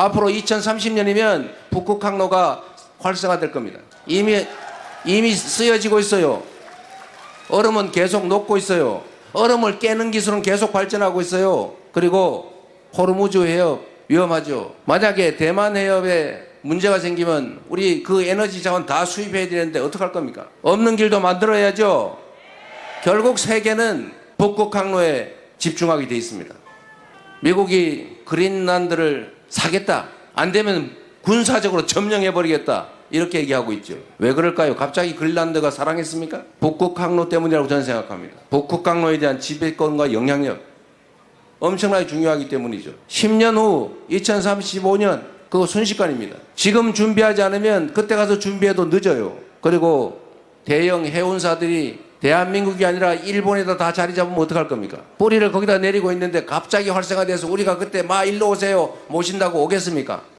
앞으로 2030년이면 북극 항로가 활성화될 겁니다. 이미 이미 쓰여지고 있어요. 얼음은 계속 녹고 있어요. 얼음을 깨는 기술은 계속 발전하고 있어요. 그리고 호르무즈 해협 위험하죠. 만약에 대만 해협에 문제가 생기면 우리 그 에너지 자원 다 수입해야 되는데 어떡할 겁니까? 없는 길도 만들어야죠. 결국 세계는 북극 항로에 집중하게 돼 있습니다. 미국이 그린란드를 사겠다. 안 되면 군사적으로 점령해 버리겠다. 이렇게 얘기하고 있죠. 왜 그럴까요? 갑자기 그린란드가 사랑했습니까? 북극 항로 때문이라고 저는 생각합니다. 북극 항로에 대한 지배권과 영향력 엄청나게 중요하기 때문이죠. 10년 후 2035년 그거 순식간입니다. 지금 준비하지 않으면 그때 가서 준비해도 늦어요. 그리고 대형 해운사들이 대한민국이 아니라 일본에다 다 자리 잡으면 어떡할 겁니까? 뿌리를 거기다 내리고 있는데 갑자기 활성화돼서 우리가 그때 마 일로 오세요 모신다고 오겠습니까?